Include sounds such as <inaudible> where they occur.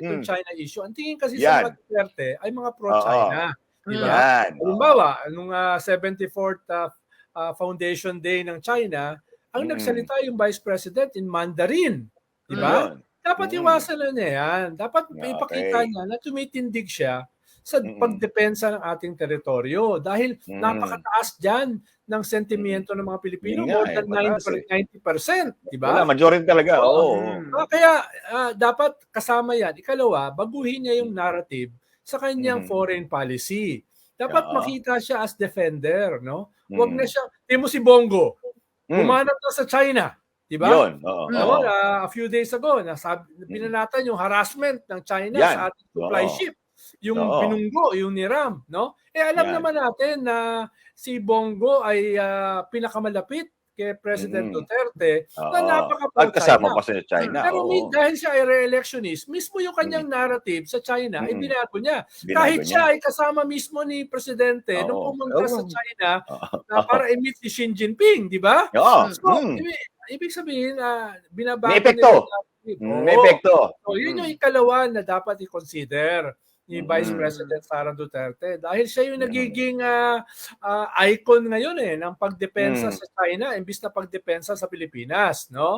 itong Mm. China issue. Ang tingin kasi Yan. sa Duterte ay mga pro-China. Di ba? Yan. Halimbawa, nung ah, 74th ah, ah, Foundation Day ng China, ang Mm. nagsalita yung Vice President in Mandarin. Di ba? Yun. Dapat Mm. iwasan na niya yan. Dapat Okay. ipakita niya na tumitindig siya sa Mm. pagdepensa ng ating teritoryo. Dahil Mm. napakataas dyan ng sentimiento ng mga Pilipino. Nga More eh, than mataas 90%. Di Wala, ba? majority talaga. Oo. Mm. Ah, kaya ah, dapat kasama yan. Ikalawa, baguhin niya yung narrative sa kanyang Mm. foreign policy. Dapat Oo. makita siya as defender, no? Huwag Mm. na siya, mo si Bongo, Mm. Na sa China, 'di ba? Yun. Oo. Oo, oo. na a few days ago, nasabi, binanatan yung harassment ng China Yan. sa ating supply Oo. ship. Yung Oo. binunggo, yung niram, no? Eh alam Yan. naman natin na si Bongo ay ah, pinakamalapit kay President Mm. Duterte Oo. na napaka At kasama pa sa China. Pero oo. mi- dahil siya ay re-electionist, mismo yung kanyang narrative sa China ay Mm. binago niya. Binago Kahit niya. siya ay kasama mismo ni Presidente nung Oo. pumunta sa Oo. China Oo. na <laughs> para i-meet si Xi Jinping, di ba? Oo. So, Mm. ibig, ibig sabihin, uh, binabago May epekto. nila yung narrative. Mm, Oo. May epekto. So, yun Mm. yung ikalawa na dapat i-consider ni Vice Mm. President Sara Duterte dahil siya yung nagiging ah, ah, icon ngayon eh ng pagdepensa Mm. sa China imbis na pagdepensa sa Pilipinas, no?